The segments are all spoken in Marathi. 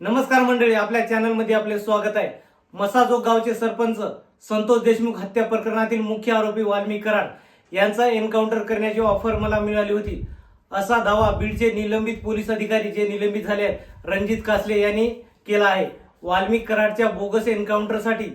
नमस्कार मंडळी आपल्या चॅनलमध्ये आपले स्वागत आहे. मसाजोग गावचे सरपंच संतोष देशमुख हत्या प्रकरणातील मुख्य आरोपी वाल्मी कराड यांचा एन्काउंटर करण्याची ऑफर मला मिळाली होती. असा दावा बीडचे निलंबित पोलीस अधिकारी जे निलंबित झाले आहेत रणजित कासले यांनी केला आहे. वाल्मी कराडच्या बोगस एन्काउंटरसाठी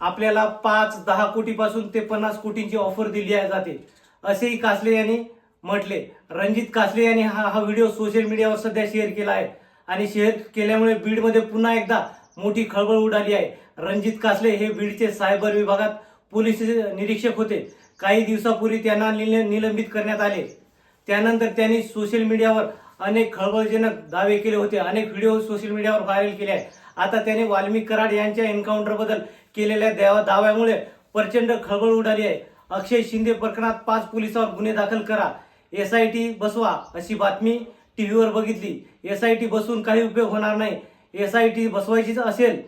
आपल्याला पाच दहा कोटीपासून ते पन्नास कोटींची ऑफर दिली आहे जाते असेही कासले यांनी म्हटले. रणजित कासले यांनी हा हा व्हिडिओ सोशल मीडियावर सध्या शेअर केला आहे. आणि शेअर केल्यामुळे बीडमध्ये पुन्हा एकदा मोठी खळबळ उडाली आहे. रणजित कासले हे बीडचे सायबर विभागात पोलीस निरीक्षक होते. काही दिवसापूर्वी त्यांना निलंबित करण्यात आले. त्यानंतर त्यांनी सोशल मीडियावर अनेक खळबळजनक दावे केले होते. अनेक व्हिडिओ सोशल मीडियावर व्हायरल केले आहेत. आता त्याने वाल्मिक कराड यांच्या एन्काउंटरबद्दल केलेल्या दावा- दाव्यामुळे प्रचंड खळबळ उडाली आहे. अक्षय शिंदे प्रकरणात पाच पोलिसांवर गुन्हे दाखल करा. एस आय टी बसवा अशी बातमी टीव्हीवर बघितली एस आय टी बसून काही उपयोग होणार नाही. एस आय टी बसवायचीच असेल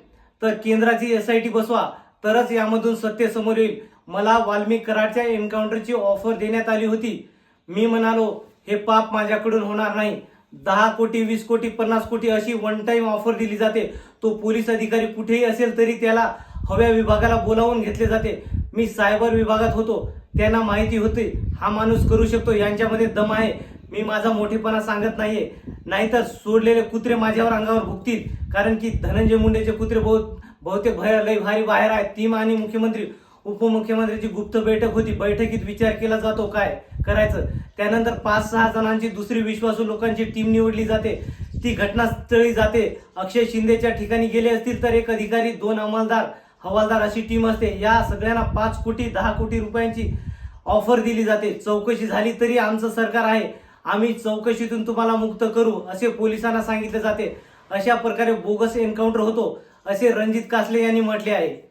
तर केंद्राची एस आय टी बसवा तरच यामधून सत्य समोर येईल. मला वाल्मिक कराडच्या एन्काउंटरची ऑफर देण्यात आली होती. मी म्हणालो हे पाप माझ्याकडून होणार नाही. दहा कोटी वीस कोटी पन्नास कोटी अशी वन टाइम ऑफर दिली जाते. तो पोलीस अधिकारी कुठेही असेल तरी त्याला हव्या विभागाला बोलावून घेतले जाते. मी सायबर विभागात होतो. त्यांना माहिती होती. हा माणूस करू शकतो. यांच्यामध्ये दम आहे. मी माझा मोठेपणा सांगत नाहीये. नाहीतर सोडलेले कुत्रे माझ्यावर अंगावर भुगतील कारण की धनंजय मुंडेचे कुत्रे बहुत बहुतेक भय लय भारी बाहेर आहेत. टीम आणि मुख्यमंत्री उपमुख्यमंत्र्यांची गुप्त बैठक होती. बैठकीत विचार केला जातो काय करायचं. त्यानंतर पाच सहा जणांची दुसरी विश्वासू लोकांची टीम निवडली जाते. ती घटनास्थळी जाते. अक्षय शिंदेच्या ठिकाणी गेले असतील तर एक अधिकारी दोन अंमलदार हवालदार अशी टीम असते. या सगळ्यांना पाच कोटी दहा कोटी रुपयांची ऑफर दिली जाते. चौकशी झाली तरी आमचं सरकार आहे. आम्ही चौकशीतून तुम्हाला मुक्त करू असे पोलिसांना सांगितले जाते. अशा प्रकारे बोगस एन्काउंटर होतो असे रणजित कासले यांनी म्हटले आहे.